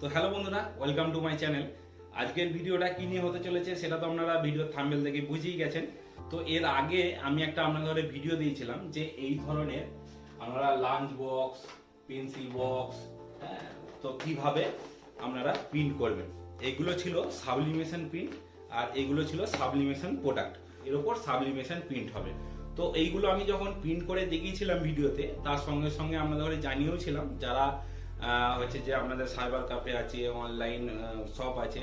তো হ্যালো বন্ধুরা welcome to my channel আজকের ভিডিওটা কি নিয়ে হতে চলেছে সেটা তো আপনারা ভিডিও থাম্বেল থেকে বুঝেই গেছেন। তো এর আগে আমি একটা আপনাদের ভিডিও দিয়েছিলাম যে এই ধরনের আপনারা লাঞ্চ বক্স পেন্সিল বক্স হ্যাঁ তো কীভাবে আপনারা প্রিন্ট করবেন। এগুলো ছিল সাবলিমেশন প্রিন্ট আর এগুলো ছিল সাবলিমেশন প্রোডাক্টের উপর সাবলিমেশন প্রিন্ট হবে। তো এইগুলো আমি যখন প্রিন্ট করে দেখিয়েছিলাম ভিডিওতে তার সঙ্গে সঙ্গে আপনাদের জানিয়েও ছিলাম, যারা হচ্ছে যে আপনাদের সাইবার কাফে আছে অনলাইন শপ আছে,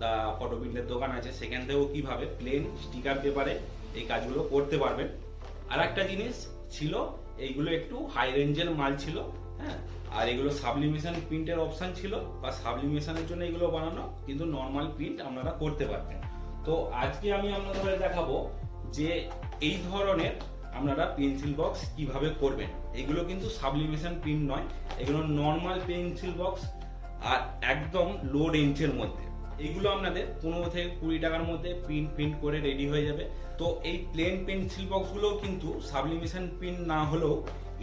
তা ফটো প্রিন্টের দোকান আছে, সেখান থেকেও কীভাবে প্লেন স্টিকার পেপারে এই কাজগুলো করতে পারবেন। আর একটা জিনিস ছিল, এইগুলো একটু হাই রেঞ্জের মাল ছিল হ্যাঁ আর এগুলো সাবলিমেশন প্রিন্টের অপশন ছিল, বা সাবলিমেশনের জন্য এগুলো বানানো, কিন্তু নর্মাল প্রিন্ট আপনারা করতে পারতেন। তো আজকে আমি আপনাদের দেখাবো যে এই ধরনের আপনারা পেন্সিল বক্স কীভাবে করবেন? এগুলো কিন্তু সাবলিমেশন প্রিন্ট নয়, এগুলো নর্মাল পেন্সিল বক্স আর একদম লো রেঞ্জের মধ্যে। এগুলো আপনাদের পনেরো থেকে কুড়ি টাকার মধ্যে প্রিন্ট প্রিন্ট করে রেডি হয়ে যাবে। তো এই প্লেন পেন্সিল বক্সগুলোও কিন্তু সাবলিমেশন প্রিন্ট না হলেও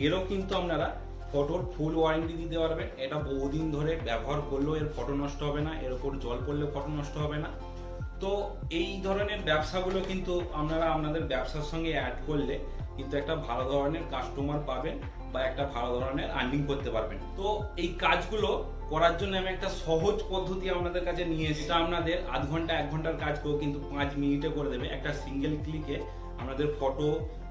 এরও কিন্তু আপনারা ফটোর ফুল ওয়ারেন্টি দিতে পারবেন। এটা বহুদিন ধরে ব্যবহার করলেও এর ফটো নষ্ট হবে না, এর উপর জল পড়লে ফটো নষ্ট হবে না। তো এই ধরনের ব্যবসাগুলো কিন্তু আপনারা আপনাদের ব্যবসার সঙ্গে অ্যাড করলে কিন্তু একটা ভালো ধরনের কাস্টমার পাবেন বা একটা ভালো ধরনের আর্নিং করতে পারবেন। তো এই কাজগুলো করার জন্য আমি একটা সহজ পদ্ধতি আপনাদের কাছে নিয়ে এসেছি। আপনাদের আধ ঘণ্টা, এক ঘণ্টার কাজকেও কিন্তু পাঁচ মিনিটে করে দেবে। একটা সিঙ্গেল ক্লিকে আপনাদের ফটো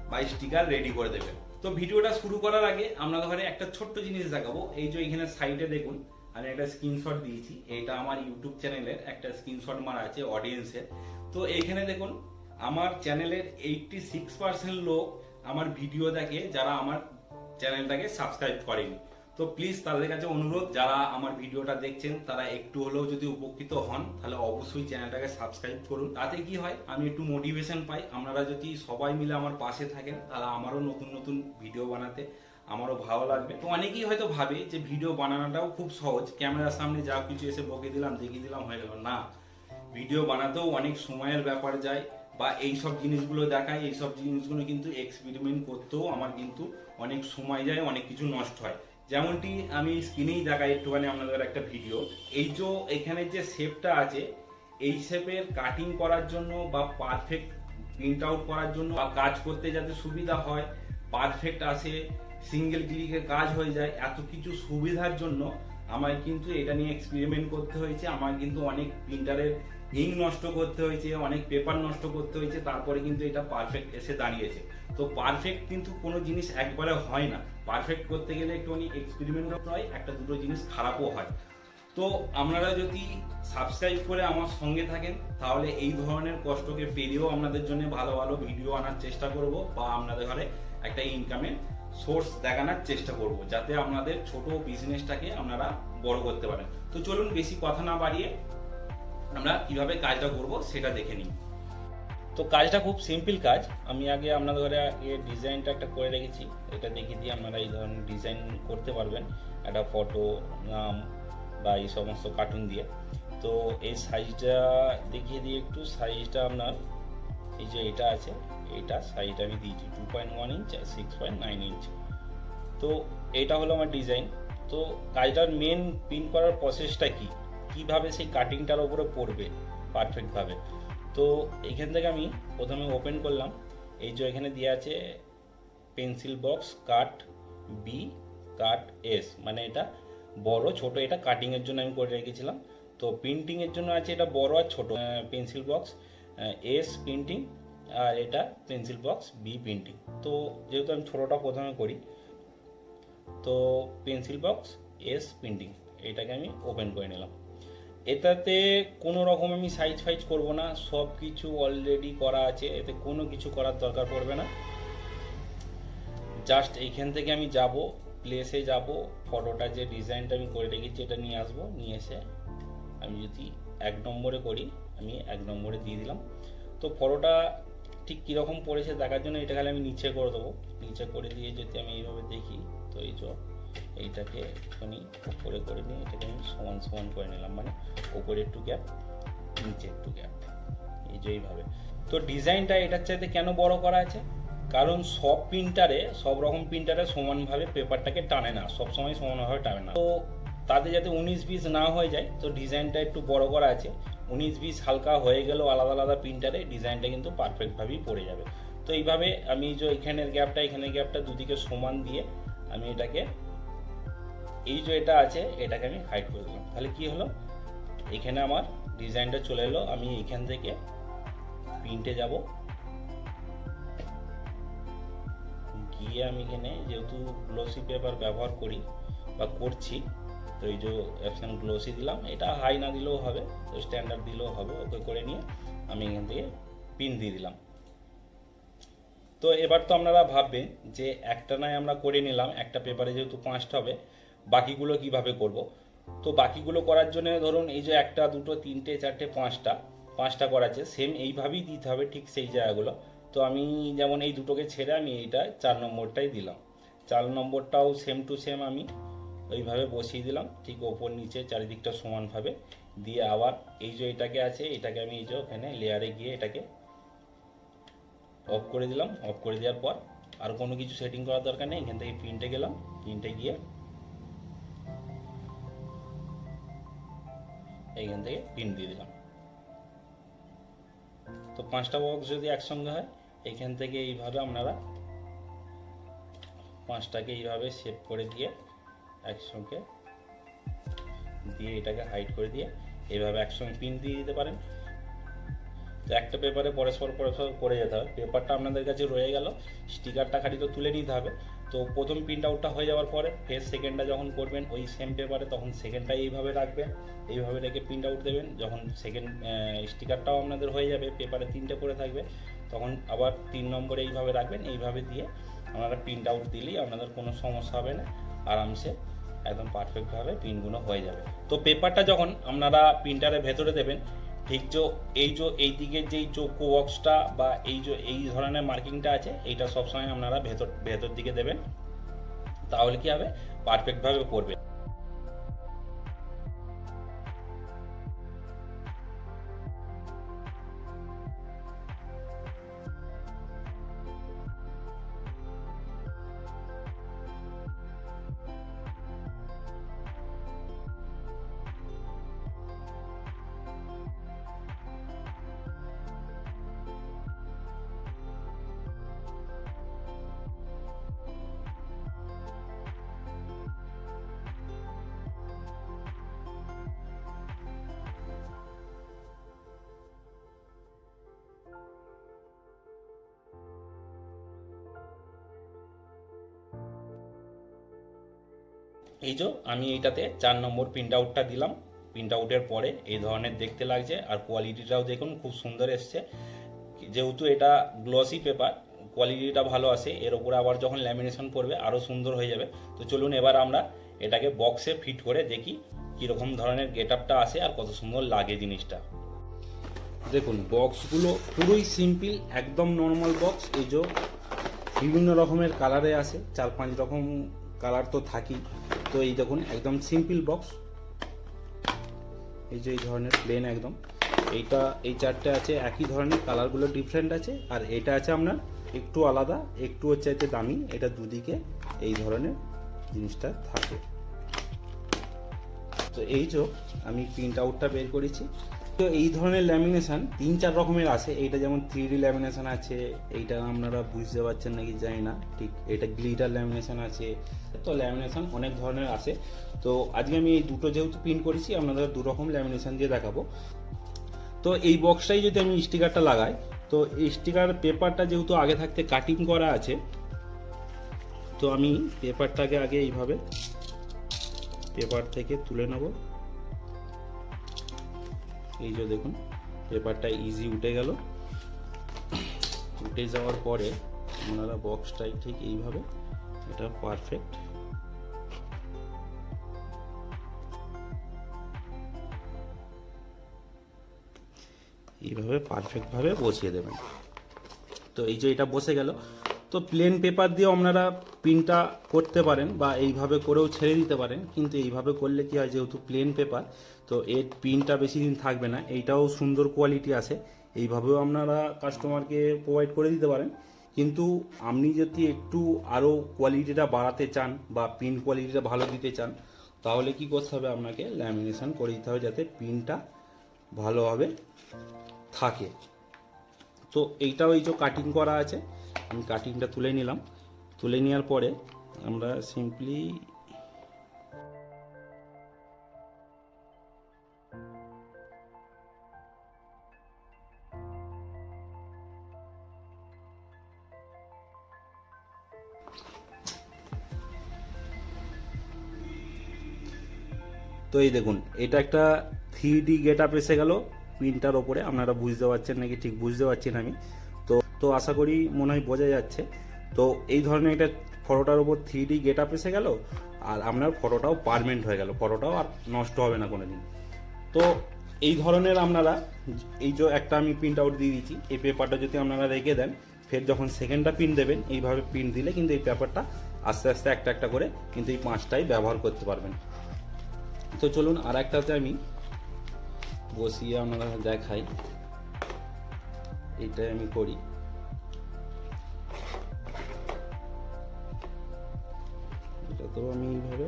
বা স্টিকার রেডি করে দেবে। তো ভিডিওটা শুরু করার আগে আপনাদের ঘরে একটা ছোট্ট জিনিস দেখাবো। এই যে এখানে সাইডে দেখুন আমি একটা স্ক্রিনশট দিয়েছি। এটা আমার ইউটিউব চ্যানেলের একটা স্ক্রিনশট মারা আছে অডিয়েন্সের তো এইখানে দেখুন, আমার চ্যানেলের এইটটি সিক্স পার্সেন্ট লোক আমার ভিডিও দেখে, যারা আমার চ্যানেলটাকে সাবস্ক্রাইব করেনি। তো প্লিজ তাদের কাছে অনুরোধ, যারা আমার ভিডিওটা দেখছেন, তারা একটু হলেও যদি উপকৃত হন, তাহলে অবশ্যই চ্যানেলটাকে সাবস্ক্রাইব করুন। তাতে কি হয়, আমি একটু মোটিভেশন পাই। আপনারা যদি সবাই মিলে আমার পাশে থাকেন, তাহলে আমারও নতুন নতুন ভিডিও বানাতে। আমারও ভালো লাগবে। তো অনেকেই হয়তো ভাবে যে ভিডিও বানানোটাও খুব সহজ। ক্যামেরার সামনে যা কিছু এসে বকে দিলাম, দেখিয়ে দিলাম, হয়ে গেল। না ভিডিও বানাতেও অনেক সময়ের ব্যাপার যায় বা এই সব জিনিসগুলো দেখায়, এই সব জিনিসগুলো কিন্তু এক্সপেরিমেন্ট করতেও আমার কিন্তু অনেক সময় যায়, অনেক কিছু নষ্ট হয়। যেমনটি আমি স্ক্রিনেই দেখাই একটুখানি আপনাদের একটা ভিডিও এই যে এখানে যে শেপটা আছে, এই শেপের কাটিং করার জন্য বা পারফেক্ট প্রিন্ট আউট করার জন্য বা কাজ করতে যাতে সুবিধা হয় পারফেক্ট আসে সিঙ্গেল ক্লিকে কাজ হয়ে যায়, এত কিছু সুবিধার জন্য আমার কিন্তু এটা নিয়ে এক্সপেরিমেন্ট করতে হয়েছে আমার কিন্তু অনেক প্রিন্টারের ইঙ্ক নষ্ট করতে হয়েছে, অনেক পেপার নষ্ট করতে হয়েছে, তারপরে কিন্তু এটা পারফেক্ট এসে দাঁড়িয়েছে। তো পারফেক্ট কিন্তু কোনো জিনিস একবারে হয় না। পারফেক্ট করতে গেলে একটুখানি এক্সপেরিমেন্ট হয়, একটা দুটো জিনিস খারাপও হয়। তো আপনারা যদি সাবস্ক্রাইব করে আমার সঙ্গে থাকেন, তাহলে এই ধরনের কষ্টকে পেরিয়েও আপনাদের জন্য ভালো ভালো ভিডিও আনার চেষ্টা করব, বা আপনাদের ঘরে একটা ইনকামের সোর্স দেখানোর চেষ্টা করব, যাতে আপনাদের ছোট বিজনেসটাকে আপনারা বড় করতে পারেন। তো চলুন বেশি কথা না বাড়িয়ে আমরা কীভাবে কাজটা করব সেটা দেখে নিই। তো কাজটা খুব সিম্পল কাজ। আমি আগে আপনাদের আগে ডিজাইনটা একটা করে রেখেছি। এটা দেখে দিয়ে আপনারা এই ধরনের ডিজাইন করতে পারবেন। একটা ফটো, নাম বা এই সমস্ত কার্টুন দিয়ে। তো এই সাইজটা দেখিয়ে দিয়ে একটু সাইজটা আপনার, এই যে এটা আছে এটা সাইজটা আমি দিয়েছি টু পয়েন্ট ওয়ান ইঞ্চ আর সিক্স পয়েন্ট নাইন ইঞ্চ তো এটা হলো আমার ডিজাইন তো কাজটার মেন পিন করার প্রসেসটা কি? কীভাবে সেই কাটিংটার ওপরে পড়বে পারফেক্টভাবে তো এখান থেকে আমি প্রথমে ওপেন করলাম। এই যে এখানে দেওয়া আছে pencil box cut B cut S মানে এটা বড়, ছোট, এটা কাটিংয়ের জন্য আমি করে রেখেছিলাম। তো প্রিন্টিংয়ের জন্য আছে এটা বড় আর ছোট। পেন্সিল বক্স এস প্রিন্টিং আর এটা পেন্সিল বক্স বি প্রিন্টিং তো যেহেতু আমি ছোটোটা প্রথমে করি, তো পেন্সিল বক্স এস প্রিন্টিং এটাকে আমি ওপেন করে নিলাম। এটাতে কোনো রকম আমি সাইজ ফাইজ করব না সব কিছু অলরেডি করা আছে, এতে কোনো কিছু করার দরকার পড়বে না। জাস্ট এইখান থেকে আমি যাব প্লেসে যাব ফটোটা যে ডিজাইনটা আমি করে রেখেছি, এটা নিয়ে আসব, নিয়ে এসে আমি যদি এক নম্বরে করি, আমি এক নম্বরে দিয়ে দিলাম। তো ফটোটা ঠিক কীরকম পড়েছে দেখার জন্য, এটা খালি আমি নিচে করে দেবো। নিচে করে দিয়ে যদি আমি এইভাবে দেখি, তো এই যে এইটাকে একটুখানি উপরে করে নিয়ে এটাকে আমি সমান সমান করে নিলাম। মানে উপরে একটু গ্যাপ নিচে একটু গ্যাপ এই যে এইভাবে। তো ডিজাইনটা এটার চাইতে কেন বড় করা আছে? কারণ সব প্রিন্টারে সব রকম প্রিন্টারে সমানভাবে পেপারটাকে টানে না, সব সময় সমানভাবে টানে না। তো তাতে যাতে উনিশ বিশ না হয়ে যায়, তো ডিজাইনটা একটু বড় করা আছে। উনিশ বিশ হালকা হয়ে গেলেও আলাদা আলাদা প্রিন্টারে ডিজাইনটা কিন্তু পারফেক্টভাবেই পড়ে যাবে। তো এইভাবে আমি যে এখানের গ্যাপটা এখানের গ্যাপটা দুদিকে সমান দিয়ে আমি এটাকে, এই যে এটা আছে, এটাকে আমি হাইড করে দিলাম। তাহলে কি হলো? এখানে আমার ডিজাইনটা চলে এলো, আমি এখান থেকে প্রিন্টে যাব। গিয়ে আমি এখানে যেহেতু গ্লোসি পেপার ব্যবহার করি বা করছি তো এই যে অপশান গ্লোসি দিলাম, এটা হাই না দিলেও হবে, তো স্ট্যান্ডার্ড দিলেও হবে, ওকে করে নিয়ে আমি এখান থেকে পিন দিয়ে দিলাম। তো এবার তো আপনারা ভাববেন যে একটা নয় আমরা করে নিলাম, একটা পেপারে যেহেতু পাঁচটা হবে, বাকিগুলো কীভাবে করব? তো বাকিগুলো করার জন্য ধরুন এই যে একটা, দুটো, তিনটে, চারটে, পাঁচটা পাঁচটা করাচ্ছে সেম এইভাবেই দিতে হবে ঠিক সেই জায়গাগুলো। তো আমি যেমন এই দুটোকে ছেড়ে আমি এইটা চার নম্বরটাই দিলাম। চার নম্বরটাও সেম টু সেম আমি ওইভাবে বসিয়ে দিলাম, ঠিক ওপর নিচে চারিদিকটা সমানভাবে। দিয়ে আবার এই যে এটাকে আছে, এটাকে আমি এই যে ওখানে লেয়ারে গিয়ে এটাকে অফ করে দিলাম। অফ করে দেওয়ার পর আর কোনো কিছু সেটিং করার দরকার নেই, এখান থেকে প্রিন্টে গেলাম। প্রিন্টে গিয়ে এইখান থেকে প্রিন্ট দিয়ে দিলাম। তো পাঁচটা বক্স যদি একসঙ্গে হয়, এখান থেকে এইভাবে আপনারা পাঁচটাকে এইভাবে সেভ করে দিয়ে একসঙ্গে দিয়ে এটাকে হাইড করে দিয়ে এইভাবে একসঙ্গে পিন দিয়ে দিতে পারেন। তো একটা পেপারে পরস্পর পরস্পর করে যেতে হবে। পেপারটা আপনাদের কাছে রয়ে গেল, স্টিকারটা খালি তো তুলে নিতে হবে। তো প্রথম প্রিন্ট আউটটা হয়ে যাওয়ার পরে ফের সেকেন্ডটা যখন করবেন ওই সেম পেপারে তখন সেকেন্ডটা এইভাবে রাখবেন। এইভাবে রেখে প্রিন্ট আউট দেবেন। যখন সেকেন্ড স্টিকারটাও আপনাদের হয়ে যাবে, পেপারে তিনটে করে থাকবে, তখন আবার তিন নম্বরে এইভাবে রাখবেন। এইভাবে দিয়ে আপনারা প্রিন্ট আউট দিলেই আপনাদের কোনো সমস্যা হবে না। আরামসে একদম পারফেক্টভাবে পিনগুলো হয়ে যাবে। তো পেপারটা যখন আপনারা প্রিন্টারের ভেতরে দেবেন, ঠিক যে এই যে এই দিকের যেই চৌকো বক্সটা বা এই যে এই ধরনের মার্কিংটা আছে, এইটা সবসময় আপনারা ভেতর ভেতর দিকে দেবেন। তাহলে কি হবে? পারফেক্টভাবে পড়বে। এই যে আমি এইটাতে চার নম্বর প্রিন্ট আউটটা দিলাম। প্রিন্ট আউটের পরে এই ধরনের দেখতে লাগছে আর কোয়ালিটিটাও দেখুন, খুব সুন্দর এসছে। যেহেতু এটা গ্লসি পেপার কোয়ালিটিটা ভালো আছে, এর উপরে আবার যখন ল্যামিনেশন পড়বে আরও সুন্দর হয়ে যাবে। তো চলুন এবার আমরা এটাকে বক্সে ফিট করে দেখি কীরকম ধরনের গেট আপটা আসে আর কত সুন্দর লাগে জিনিসটা। দেখুন বক্সগুলো পুরোই সিম্পল একদম নর্মাল বক্স এই যে বিভিন্ন রকমের কালারে আসে চার পাঁচ রকম কালার তো থাকেই। তো এই দেখুন, একদম সিম্পল বক্স এই যে এই ধরনের প্লেন একদম। এইটা, এই চারটে আছে, একই ধরনের কালারগুলো ডিফারেন্ট আছে। আর এটা আছে আপনার একটু আলাদা, একটু হচ্ছে দামি, এটা দুদিকে এই ধরনের জিনিসটা থাকে। তো এই যে আমি প্রিন্ট আউটটা বের করেছি। তো এই ধরনের ল্যামিনেশন তিন চার রকমের আছে। এইটা যেমন থ্রি ডি ল্যামিনেশন আছে, এইটা আপনারা বুঝতে পারছেন নাকি জানি না, ঠিক এটা গ্লিটার ল্যামিনেশন আছে। তো ল্যামিনেশন অনেক ধরনের আছে। তো আজকে আমি এই দুটো যেহেতু প্রিন্ট করেছি, আপনাদের দু রকম ল্যামিনেশন দিয়ে দেখাবো। তো এই বক্সটাই যদি আমি স্টিকারটা লাগাই, তো এই স্টিকার পেপারটা যেহেতু আগে থাকতে কাটিং করা আছে, তো আমি পেপারটাকে আগে এইভাবে পেপার থেকে তুলে নেব। এই যে দেখুন, পেপারটা ইজি উঠে গেল। উঠে যাওয়ার পরে আপনারা বক্সটাই ঠিক এইভাবে, এটা পারফেক্ট এইভাবে পারফেক্টভাবে বসিয়ে দেবেন। তো এই যে এটা বসে গেল তো প্লেন পেপার দিয়ে আপনারা প্রিন্টটা করতে পারেন বা এইভাবে করেও ছেড়ে দিতে পারেন, কিন্তু এইভাবে করলে কি হয় যেহেতু প্লেন পেপার তো এর প্রিন্টটা বেশি দিন থাকবে না, এইটাও সুন্দর কোয়ালিটি আছে, এইভাবেও আপনারা কাস্টমারকে প্রোভাইড করে দিতে পারেন। কিন্তু আপনি যদি একটু আরও কোয়ালিটিটা বাড়াতে চান বা প্রিন্ট কোয়ালিটিটা ভালো দিতে চান, তাহলে কি করতে হবে আপনাকে ল্যামিনেশন করে দিতে হবে যাতে পিনটা ভালোভাবে থাকে। তো এইটাও এই যে কাটিং করা আছে আমি কাটিংটা তুলে নিলাম। তুলে নেওয়ার পরে আমরা সিম্পলি তো এই দেখুন, এটা একটা থ্রি ডি গেট আপ এসে গেল। প্রিন্টার ওপরে, আপনারা বুঝতে পারছেন নাকি? ঠিক বুঝতে পারছেন আমি। তো আশা করি মনে হয় বোঝা যাচ্ছে। তো এই ধরনের একটা ফটোটার উপর থ্রি ডি গেট আপ এসে গেল, আর আপনার ফটোটাও পারমেন্ট হয়ে গেল। ফটোটাও আর নষ্ট হবে না কোনো দিন তো এই ধরনের আপনারা এই যে একটা আমি প্রিন্ট আউট দিয়ে দিয়েছি, এই পেপারটা যদি আপনারা রেখে দেন, ফের যখন সেকেন্ডটা প্রিন্ট দেবেন, এইভাবে প্রিন্ট দিলে কিন্তু এই পেপারটা আস্তে আস্তে একটা একটা করে কিন্তু এই পাঁচটাই ব্যবহার করতে পারবেন। তো চলুন আর একটাতে আমি বসিয়ে আপনারা দেখাই। এইটাই আমি করি। তো আমি এইভাবে।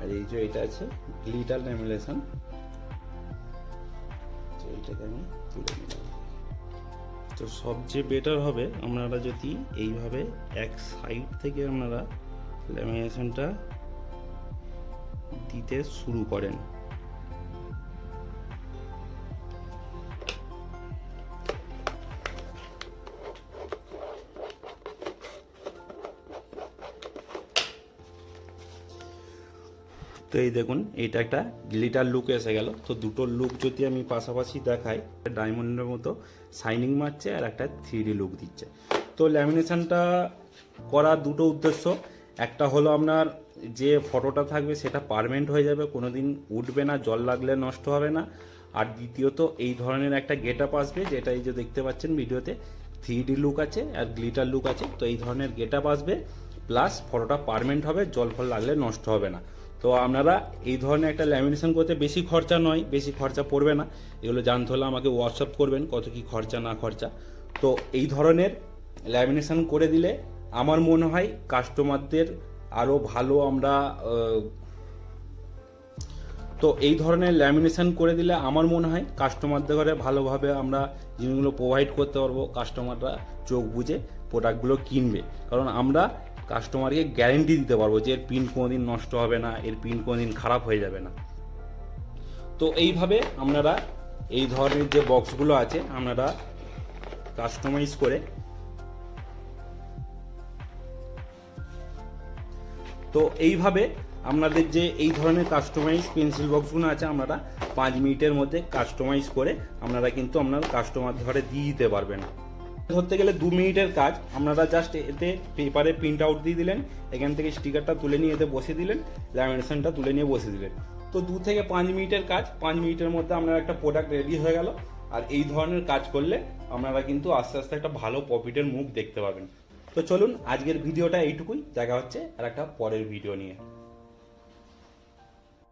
আর এই যে এটা আছে গ্লিটার ল্যামিনেশন তো এইটাকে আমি তুলে নিলাম। তো সবচেয়ে বেটার হবে আপনারা যদি এইভাবে এক সাইড থেকে আপনারা ল্যামিনেশনটা দিতে শুরু করেন। তো এই দেখুন, এইটা একটা গ্লিটার লুক এসে গেল। তো দুটো লুক যদি আমি পাশাপাশি দেখাই ডায়মন্ডের মতো শাইনিং মারছে আর একটা থ্রি লুক দিচ্ছে। তো ল্যামিনেশনটা করার দুটো উদ্দেশ্য। একটা হলো আপনার যে ফটোটা থাকবে, সেটা পারমেন্ট হয়ে যাবে কোনো দিন উঠবে না, জল লাগলে নষ্ট হবে না। আর দ্বিতীয়ত, এই ধরনের একটা গেট আপ আসবে, যেটা এই যে দেখতে পাচ্ছেন ভিডিওতে থ্রি লুক আছে আর গ্লিটার লুক আছে। তো এই ধরনের গেট আপ আসবে প্লাস ফটোটা পারমেন্ট হবে, জল ফল লাগলে নষ্ট হবে না। তো আপনারা এই ধরনের একটা ল্যামিনেশন করতে বেশি খরচা নয়, বেশি খরচা পড়বে না। এগুলো জানতে হলে আমাকে হোয়াটসঅ্যাপ করবেন কত কি খরচা, না খরচা। তো এই ধরনের ল্যামিনেশন করে দিলে আমার মনে হয় কাস্টমারদের আরও ভালো আমরা তো এই ধরনের ল্যামিনেশন করে দিলে আমার মনে হয় কাস্টমারদের ঘরে ভালোভাবে আমরা জিনিসগুলো প্রোভাইড করতে পারব কাস্টমাররা চোখ বুঝে। প্রোডাক্টগুলো কিনবে। কারণ আমরা কাস্টমারকে গ্যারেন্টি দিতে পারব যে এর পিন কোনোদিন নষ্ট হবে না, এর পিন কোনোদিন খারাপ হয়ে যাবে না। তো এইভাবে আপনারা এই ধরনের যে বক্সগুলো আছে, আপনারা কাস্টমাইজ করে তো এইভাবে আপনাদের যে এই ধরনের কাস্টমাইজ পেন্সিল বক্সগুলো আছে, আপনারা পাঁচ মিনিটের মধ্যে কাস্টমাইজ করে আপনারা কিন্তু আপনার কাস্টমার ঘরে দিয়ে দিতে পারবেন। ধরতে গেলে দু মিনিটের কাজ। আপনারা জাস্ট এতে পেপারে প্রিন্ট আউট দিয়ে দিলেন, এখান থেকে স্টিকারটা তুলে নিয়ে এতে বসে দিলেন ল্যামিনেশনটা তুলে নিয়ে বসে দিলেন। তো দু থেকে পাঁচ মিনিটের কাজ, পাঁচ মিনিটের মধ্যে আপনার একটা প্রোডাক্ট রেডি হয়ে গেল। আর এই ধরনের কাজ করলে আপনারা কিন্তু আস্তে আস্তে একটা ভালো প্রফিটের মুখ দেখতে পাবেন। তো চলুন, আজকের ভিডিওটা এইটুকুই। দেখা হচ্ছে আর একটা পরের ভিডিও নিয়ে।